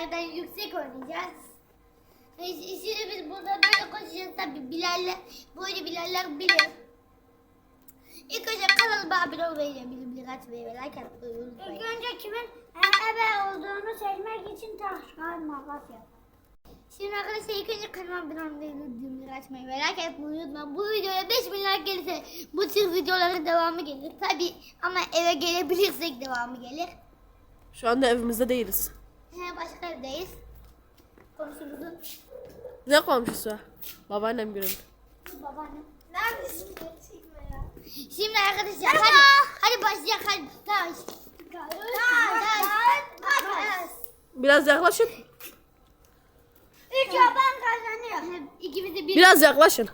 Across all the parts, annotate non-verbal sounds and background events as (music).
Bilal'den yüksek oynayacağız. Şimdi biz burada böyle koşacağız tabii Bilal'le. Oyunu Bilal'ler bilir. İlk önce kanalıma abone olmayı, bildirimleri açmayı ve like atmayı unutmayın. İlk önce kimin ebe olduğunu seçmek için taş kağıt makas yap. Şimdi arkadaşlar ilk önce kanalıma abone olmayı, bildirimleri açmayı ve like atmayı unutmayın. Bu videoya 5000 like gelirse bu tür videoların devamı gelir. Tabii ama eve gelebilirsek devamı gelir. Şu anda evimizde değiliz. He, başka evdeyiz. Komşumuzun Ne komşusu? Babaannem göründü. babaannem. Neredesin? Çekme ya. Şimdi arkadaşlar hadi, hadi başlayalım hadi. Taş. Taş, makas. Biraz yaklaşın. Üç yapan kazanıyor. İkimiz de bir Biraz yaklaşın.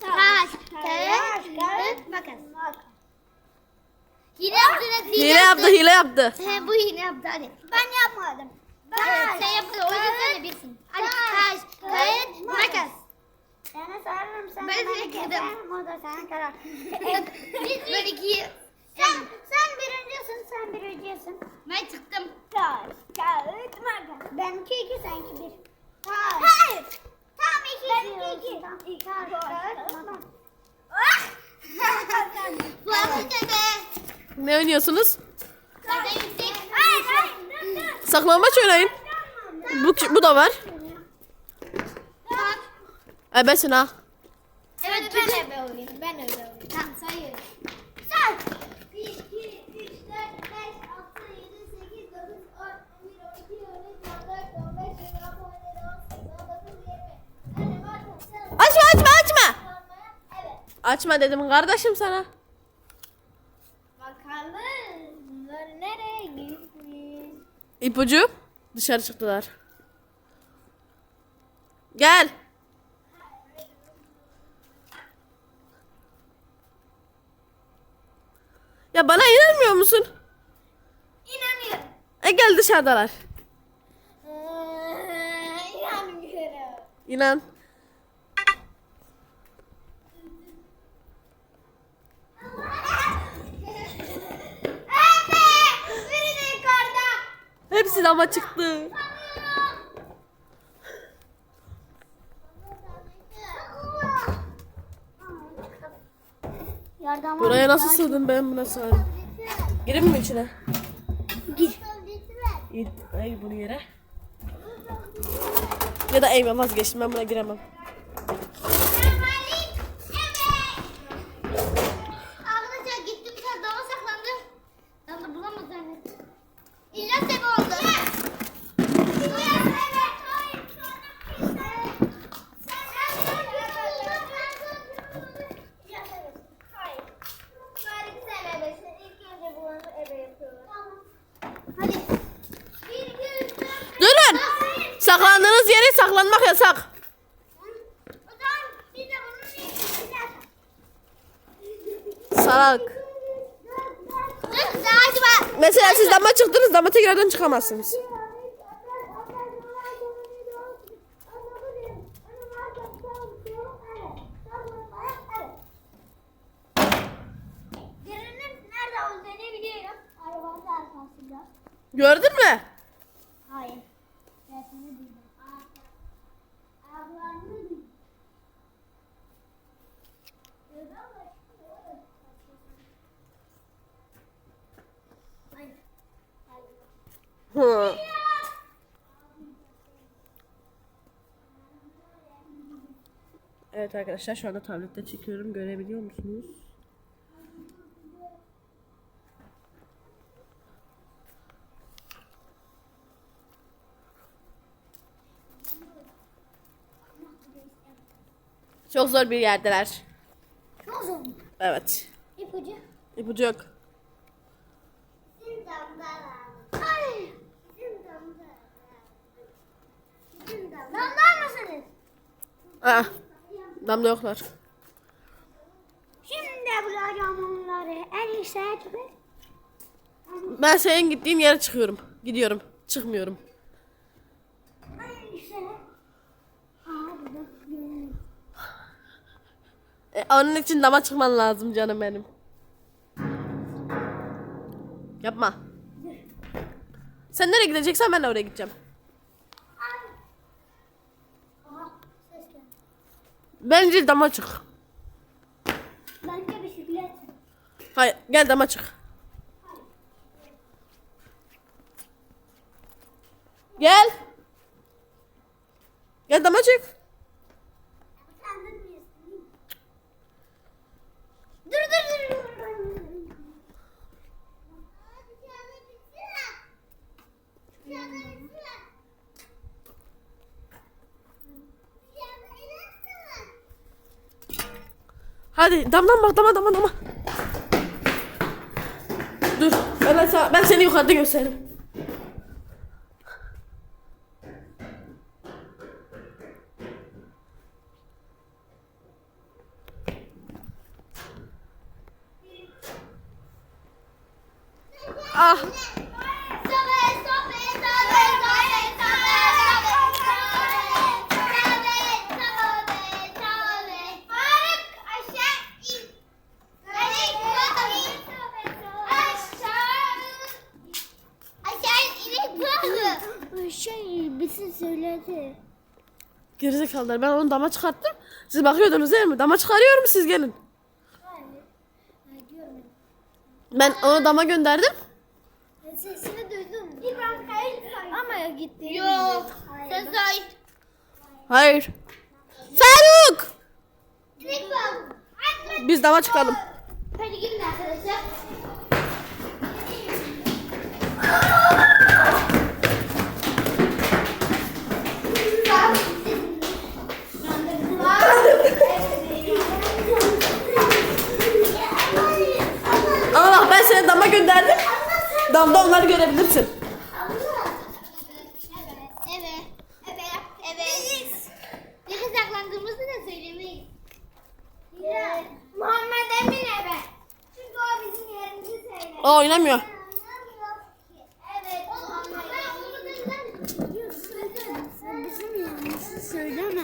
taş, Taş, makas. makas. Hile yaptınız Hile yaptı, hile yaptı. He bu hile yaptı hadi. Ben yapmadım. Evet, sen yaptın o yüzden sen de bilsin. Hadi taş, kağıt, makas. Sana sararım sen Ben bana keserim, o da sana karar. (laughs) Ben ikiyi. sen, sen birincisin sen birincisin. Ben çıktım. Taş, kağıt, makas. Benimki iki seninki bir. Taş. Hayır. Tam iki Benimki iki. Tamam. İki. Taş, kağıt, makas. Bu arkadaşlar be. Ne oynuyorsunuz? Saklambaç oynayın. Bu, bu da var. Bak. Ebesin ha. Evet ben ebe olayım. Ben ebe olayım. Tamam sayıyorum. Say. 1, 2, 3, 4, 5, 6, 7, 8, 9, 10, 11, 12, 13, 14, 15, 16, 17, 18, 19, 20. Anne var sen Açma açma açma. Evet. Açma dedim kardeşim sana. İpucu dışarı çıktılar. Gel. Ya bana inanmıyor musun? İnanıyorum. E gel dışarıdalar. İnanmıyorum. İnan. Anne! Biri de yukarıda. Hepsi ama çıktı. Yardım Buraya nasıl sığdın ben buna sığarım. Girin mi içine? Gir. İyi, ay bunu yere. Ya da eyvah vazgeçtim ben buna giremem. Arkadaşlar gittim sen dama saklandım. Ben de bulamadım zannettim. İlla sebe oldu. Hadi. Bir, iki, üç, dört, Durun. Saklandığınız yere saklanmak yasak. Salak. Mesela siz dama çıktınız dama tekrardan çıkamazsınız. Gördün mü? Hayır. Sesini duydum. Ablanı duydum. Hı. Evet arkadaşlar şu anda tablette çekiyorum. Görebiliyor musunuz? Çok zor bir yerdeler. Çok zor. Evet. İpucu. İpucu yok. Ay. Damlar mısınız? Aa, damla yoklar. Şimdi bulacağım onları. En iyi seçme. Ben senin gittiğin yere çıkıyorum. Gidiyorum. Çıkmıyorum. E, onun için dama çıkman lazım canım benim. Yapma. Sen nereye gideceksen ben de oraya gideceğim. Aha ses geldi. Bence dama çık. Bence bisiklet. Hayır gel dama çık. Gel. Gel dama çık. Sen de misin? Dur dur dur. Hadi damdan bak dama dama dama. Dur ben, sana, ben seni yukarıda gösteririm. Ah söyledi. gerizekalılar ben onu dama çıkarttım. Siz bakıyordunuz değil mi? Dama çıkarıyorum siz gelin. Ben onu dama gönderdim. Sesini duydum. İbrahim Kayıl Ama gitti. Yok. Sen say. Hayır. Faruk! Biz dama çıkalım. Hadi gidin arkadaşlar. Ama bak ben seni dama gönderdim. Damda görebilirsin. Evet. Evet. Evet. Nereye saklandığımızı da söylemeyiz. Muhammed Emin eve. Çünkü o oynamıyor. Evet.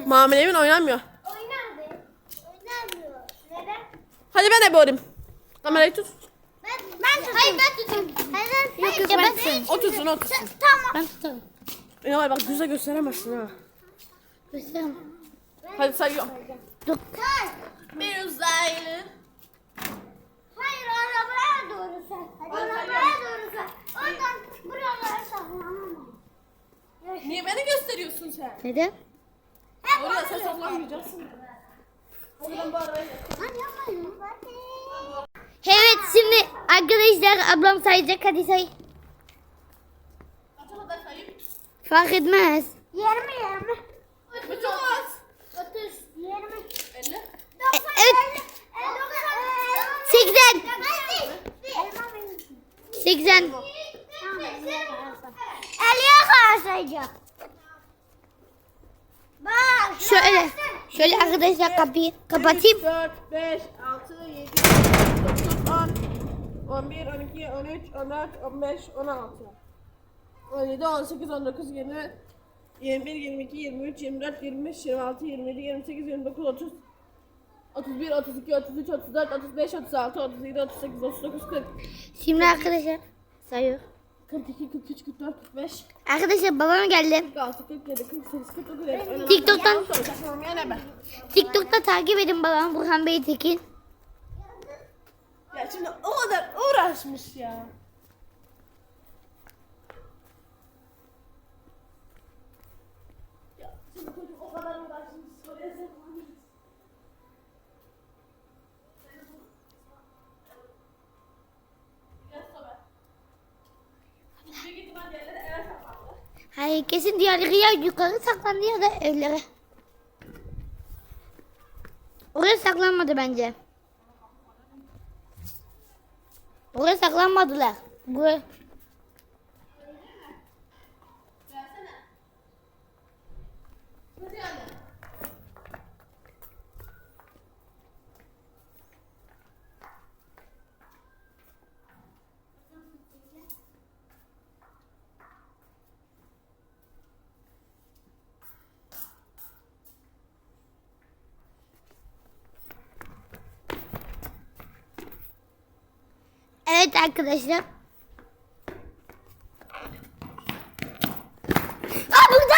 Muamele Emin oynamıyor. Oynardı. Hadi ben de boğayım. Kamerayı tut. Ben, ben tutayım. Hayır ben tutayım. Yok yok ben tutayım. O tutsun o tutsun. Tamam. Ben tutarım. Ya bak düze gösteremezsin ha. Göstereyim. Hadi sayıyorum. Dur. Bir uzaylı. Hayır arabaya doğru sen. Arabaya doğru sen. Oradan buralara saklanamam. Niye beni gösteriyorsun sen? Neden? Oraya sen saklanmayacaksın. Oradan bu araya. Lan yapmayın. Şimdi arkadaşlar ablam sayacak hadi say. Kaça kadar sayayım? Fark etmez. Yirmi yirmi. Bu çok az. Otuz. Yirmi. 50. E, evet. Seksen. Seksen. Eliye karşılayacak. Bak. Şöyle. Şöyle arkadaşlar kapıyı kapatayım. 4, 5, 6, 7, 9, 10, 11, 12, 13, 14, 15, 16. 17, 18, 19, 20, 21, 22, 23, 24, 25, 26, 27, 28, 29, 30, 31, 32, 33, 34, 35, 36, 37, 38, 39, 40, Şimdi arkadaşlar sayıyor. 42, 43, 44, 45, Arkadaşlar babam geldi. 46, 47, 48, 49, TikTok'tan Saklamaya ne be? TikTok'ta takip edin babam Burhan Bey Tekin. Ya şimdi o kadar uğraşmış ya. Hayır kesin diğerleri ya yukarı saklandı ya da evlere. Oraya saklanmadı bence. Oraya saklanmadılar. Buraya. Evet arkadaşlar. Aa burada.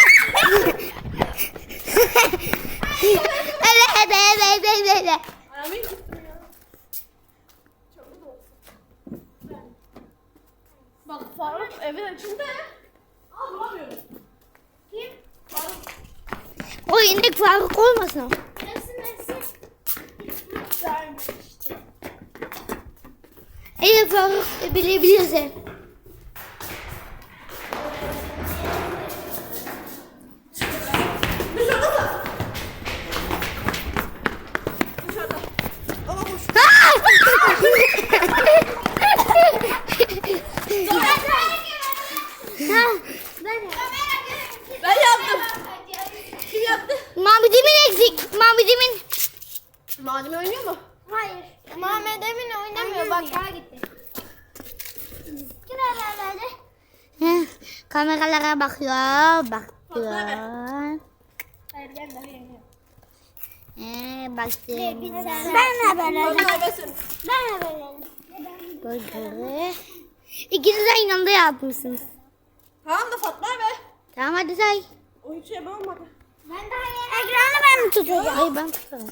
evet evet evet evet. Bak Faruk evin içinde. Aa bulamıyorum. Kim? Faruk. O inek Faruk olmasın. Kim yaptı? Mahmud'imin eksik. Mahmud'imin. Malzeme oynuyor mu? Hayır. Muhammed Emin oynamıyor. Bak daha gitti. Kenarlarda. Heh, Kameralara bakıyor. Bakıyor. Hayır ben daha yeniyorum. Ee, baktım. Ben ebesin. Ben de böyle. Böyle. İkiniz de aynı anda yapmışsınız. Tamam da Fatma ebe. Tamam hadi say. O hiç ebe olmadı. Ben daha yeni. Ekranı ben mi tutacağım? Hayır ben tutarım.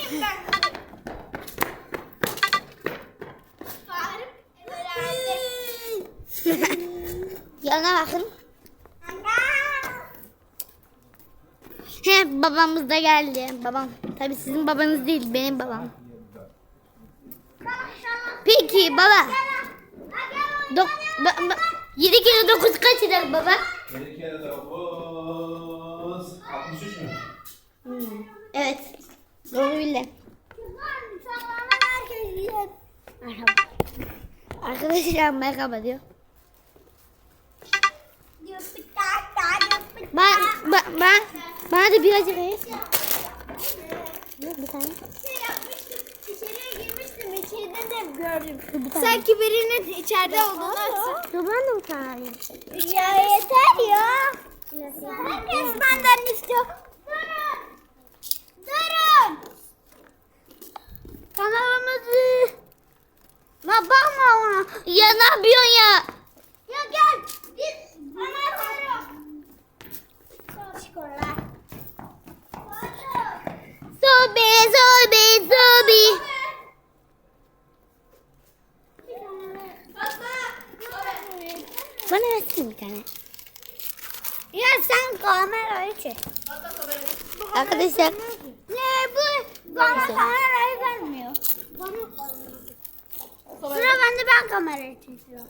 Faruk herhalde. (laughs) Yana bakın. He babamız da geldi. Babam. Tabii sizin babanız değil benim babam. Peki baba. Dok ba, ba, 7 kere 9 kaç eder baba? 7 kere 9 63 mü? Hmm, Evet. Doğru bildin. Merhaba. Arkadaşlar merhaba diyor. Ben, ben, ben, bana da birazcık ver. Yok bir tane. İçeriye girmiştim. İçeride de gördüm. Dur, bir tane. Sanki birinin içeride olduğunu açsın. Dur ben de bir tane. Ya yeter ya. Herkes Ya ne yapıyorsun ya? Ya gel. Git. Bana. Sobe sobe sobe. Bana versene bir tane. Ya sen kamerayı çek. Arkadaşlar. Ne bu? Bana kamerayı vermiyor. Sıra bende ben kamerayı çekiyorum.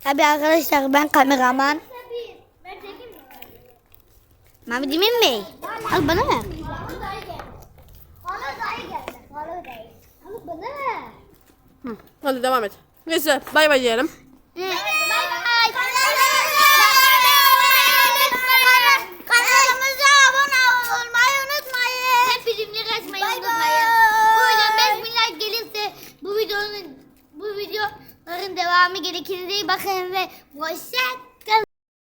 Tabii arkadaşlar ben kameraman. Ben çekeyim mi? Al bana ver. Hadi devam et. Neyse bay bay diyelim. Hı. Kanalımıza abone olmayı unutmayın. Hep bizimle kaçmayı Bay unutmayın. bay. Bu video 5 milyar gelirse bu videonun bu videoların devamı gerekir diye bakın ve hoşça